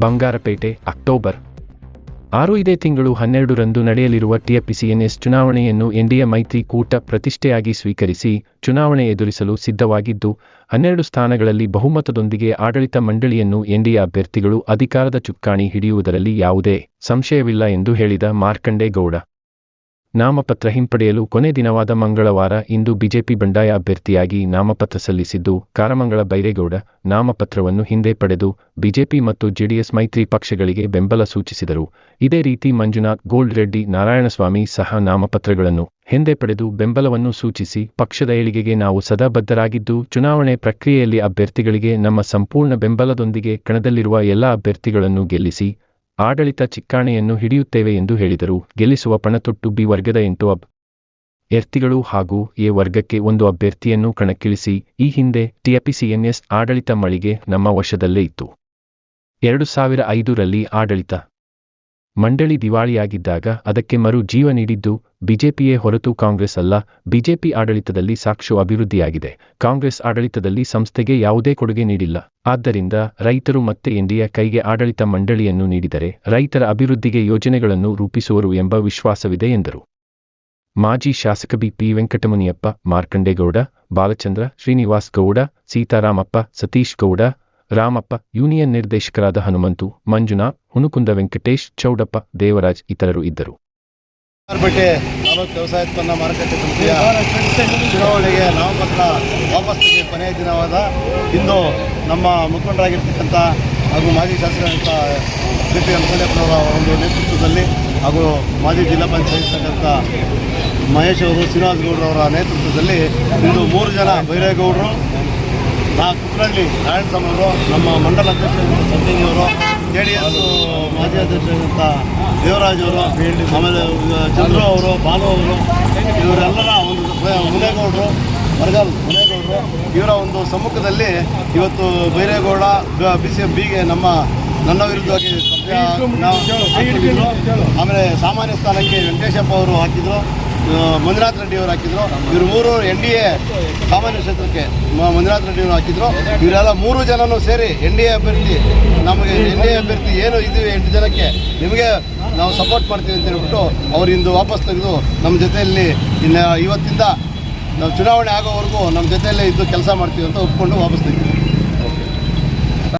Bangarpet, October ಆರು ಇದೇ ತಿಂಗಳು ಹನ್ನೆರಡರಂದು ನಡೆಯಲಿರುವ ಟಿಎಪಿಸಿಎನ್ಎಸ್ ಚುನಾವಣೆಯನ್ನು ಎನ್ಡಿಎ ಮೈತ್ರಿಕೂಟ ಪ್ರತಿಷ್ಠೆಯಾಗಿ ಸ್ವೀಕರಿಸಿ ಚುನಾವಣೆ ಎದುರಿಸಲು ಸಿದ್ಧವಾಗಿದ್ದು, ಹನ್ನೆರಡು ಸ್ಥಾನಗಳಲ್ಲಿ ಬಹುಮತದೊಂದಿಗೆ ಆಡಳಿತ ಮಂಡಳಿಯನ್ನು ಎನ್ಡಿಎ ಅಭ್ಯರ್ಥಿಗಳು ಅಧಿಕಾರದ ಚುಕ್ಕಾಣಿ ಹಿಡಿಯುವುದರಲ್ಲಿ ಯಾವುದೇ ಸಂಶಯವಿಲ್ಲ ಎಂದು ಹೇಳಿದ ಮಾರ್ಕಂಡೇ ಗೌಡ ನಾಮಪತ್ರ ಹಿಂಪಡೆಯಲು ಕೊನೆ ದಿನವಾದ ಮಂಗಳವಾರ ಇಂದು ಬಿಜೆಪಿ ಬಂಡಾಯ ಅಭ್ಯರ್ಥಿಯಾಗಿ ನಾಮಪತ್ರ ಸಲ್ಲಿಸಿದ್ದು, ಕಾರಮಂಗಳ ಬೈರೇಗೌಡ ನಾಮಪತ್ರವನ್ನು ಹಿಂದೆ ಪಡೆದು ಬಿಜೆಪಿ ಮತ್ತು ಜೆಡಿಎಸ್ ಮೈತ್ರಿ ಪಕ್ಷಗಳಿಗೆ ಬೆಂಬಲ ಸೂಚಿಸಿದರು. ಇದೇ ರೀತಿ ಮಂಜುನಾಥ್, ಗೋಲ್ಡ್ ರೆಡ್ಡಿ, ನಾರಾಯಣಸ್ವಾಮಿ ಸಹ ನಾಮಪತ್ರಗಳನ್ನು ಹಿಂದೆ ಪಡೆದು ಬೆಂಬಲವನ್ನು ಸೂಚಿಸಿ ಪಕ್ಷದ ಏಳಿಗೆಗೆ ನಾವು ಸದಾ ಬದ್ಧರಾಗಿದ್ದು, ಚುನಾವಣೆ ಪ್ರಕ್ರಿಯೆಯಲ್ಲಿ ಅಭ್ಯರ್ಥಿಗಳಿಗೆ ನಮ್ಮ ಸಂಪೂರ್ಣ ಬೆಂಬಲದೊಂದಿಗೆ ಕಣದಲ್ಲಿರುವ ಎಲ್ಲ ಅಭ್ಯರ್ಥಿಗಳನ್ನು ಗೆಲ್ಲಿಸಿ ಆಡಳಿತ ಚಿಕ್ಕಾಣೆಯನ್ನು ಹಿಡಿಯುತ್ತೇವೆ ಎಂದು ಹೇಳಿದರು. ಗೆಲ್ಲಿಸುವ ಪಣತೊಟ್ಟು ಬಿ ವರ್ಗದ ಎಂಟು ಎರ್ತಿಗಳು ಹಾಗೂ ಎ ವರ್ಗಕ್ಕೆ ಒಂದು ಅಭ್ಯರ್ಥಿಯನ್ನು ಕಣಕ್ಕಿಳಿಸಿ, ಈ ಹಿಂದೆ ಟಿಎಪಿಸಿಎನ್ಎಸ್ ಆಡಳಿತ ಮಳಿಗೆ ನಮ್ಮ ವಶದಲ್ಲೇ ಇತ್ತು. ಎರಡು ಸಾವಿರ ಐದರಲ್ಲಿ ಆಡಳಿತ ಮಂಡಳಿ ದಿವಾಳಿಯಾಗಿದ್ದಾಗ ಅದಕ್ಕೆ ಮರು ಜೀವ ನೀಡಿದ್ದು ಬಿಜೆಪಿಯೇ ಹೊರತು ಕಾಂಗ್ರೆಸ್ ಅಲ್ಲ. ಬಿಜೆಪಿ ಆಡಳಿತದಲ್ಲಿ ಸಾಕ್ಷು ಅಭಿವೃದ್ಧಿಯಾಗಿದೆ. ಕಾಂಗ್ರೆಸ್ ಆಡಳಿತದಲ್ಲಿ ಸಂಸ್ಥೆಗೆ ಯಾವುದೇ ಕೊಡುಗೆ ನೀಡಿಲ್ಲ. ಆದ್ದರಿಂದ ರೈತರು ಮತ್ತೆ ಎನ್ಡಿಎ ಕೈಗೆ ಆಡಳಿತ ಮಂಡಳಿಯನ್ನು ನೀಡಿದರೆ ರೈತರ ಅಭಿವೃದ್ಧಿಗೆ ಯೋಜನೆಗಳನ್ನು ರೂಪಿಸುವರು ಎಂಬ ವಿಶ್ವಾಸವಿದೆ ಎಂದರು. ಮಾಜಿ ಶಾಸಕ ಬಿಪಿ ವೆಂಕಟಮುನಿಯಪ್ಪ, ಮಾರ್ಕಂಡೇಗೌಡ, ಬಾಲಚಂದ್ರ ಶ್ರೀನಿವಾಸ್ ಗೌಡ, ಸೀತಾರಾಮಪ್ಪ, ಸತೀಶ್ ಗೌಡ ರಾಮಪ್ಪ, ಯೂನಿಯನ್ ನಿರ್ದೇಶಕರಾದ ಹನುಮಂತು ಮಂಜುನಾಥ್ ಹುನುಕುಂದ ವೆಂಕಟೇಶ್, ಚೌಡಪ್ಪ, ದೇವರಾಜ್ ಇತರರು ಇದ್ದರು. ವ್ಯವಸಾಯ ಉತ್ಪನ್ನ ಮಾರುಕಟ್ಟೆ ಸಮಿತಿಯ ಚುನಾವಣೆಗೆ ನಾಮಪತ್ರ ವಾಪಸ್ಸಿಗೆ ಕೊನೆಯ ದಿನವಾದ ಇಂದು ನಮ್ಮ ಮುಖಂಡರಾಗಿರ್ತಕ್ಕಂಥ ಹಾಗೂ ಮಾಜಿ ಶಾಸಕರಾದಂಥ ಸಿ ಪಿ ಅನುಕೂಲಪ್ಪನವರ ಒಂದು ನೇತೃತ್ವದಲ್ಲಿ ಹಾಗೂ ಮಾಜಿ ಜಿಲ್ಲಾ ಪಂಚಾಯತ್ ಮಹೇಶ್ ಅವರು, ಶ್ರೀನಿವಾಸ್ ಗೌಡರವರ ನೇತೃತ್ವದಲ್ಲಿ ಇಂದು ಮೂರು ಜನ ಬೈರೇಗೌಡರು ನಾ ಕುಕ್ಕರಳ್ಳಿ ನಾರಾಯಣ ಅವರು ನಮ್ಮ ಮಂಡಲ ಅಧ್ಯಕ್ಷರಾದಂಥ ಸಂಜಯವರು ಜೆ ಡಿ ಎಸ್ ಮಾಜಿ ಅಧ್ಯಕ್ಷರಾದಂಥ ದೇವರಾಜ್ ಅವರು ಆಮೇಲೆ ಚಂದ್ರು ಅವರು ಬಾಲು ಅವರು ಇವರೆಲ್ಲರ ಒಂದು ಮುನೇಗೌಡರು ಬರಗಾಲ್ ಮುನೇಗೌಡರು ಇವರ ಒಂದು ಸಮ್ಮುಖದಲ್ಲಿ ಇವತ್ತು ಬೈರೇಗೌಡ ಬಿ ಸಿ ಎಂ ಬಿಗೆ ನಮ್ಮ ನನ್ನ ವಿರುದ್ಧವಾಗಿ. ಆಮೇಲೆ ಸಾಮಾನ್ಯ ಸ್ಥಾನಕ್ಕೆ ವೆಂಕಟೇಶಪ್ಪ ಅವರು ಹಾಕಿದ್ರು ಮಂಜುನಾಥ್ ರೆಡ್ಡಿ ಅವರು ಹಾಕಿದ್ರು. ಇವರು ಮೂರು ಎನ್ ಡಿ ಎ ಸಾಮಾನ್ಯ ಕ್ಷೇತ್ರಕ್ಕೆ ಮಂಜುನಾಥ್ ರೆಡ್ಡಿ ಅವರು ಹಾಕಿದ್ರು. ಇವರೆಲ್ಲ ಮೂರು ಜನನೂ ಸೇರಿ ಎನ್ ಡಿ ಎ ಅಭ್ಯರ್ಥಿ, ನಮಗೆ ಎನ್ ಡಿ ಎ ಅಭ್ಯರ್ಥಿ ಏನು ಇದ್ದೀವಿ ಎಂಟು ಜನಕ್ಕೆ ನಿಮಗೆ ನಾವು ಸಪೋರ್ಟ್ ಮಾಡ್ತೀವಿ ಅಂತ ಹೇಳ್ಬಿಟ್ಟು ಅವ್ರು ಇಂದು ವಾಪಸ್ ತೆಗೆದು ನಮ್ಮ ಜೊತೆಯಲ್ಲಿ ಇನ್ನು ಇವತ್ತಿಂದ ನಾವು ಚುನಾವಣೆ ಆಗೋವರೆಗೂ ನಮ್ಮ ಜೊತೆಯಲ್ಲೇ ಇದ್ದು ಕೆಲಸ ಮಾಡ್ತೀವಿ ಅಂತ ಒಪ್ಕೊಂಡು ವಾಪಸ್ ತೆಗೆದು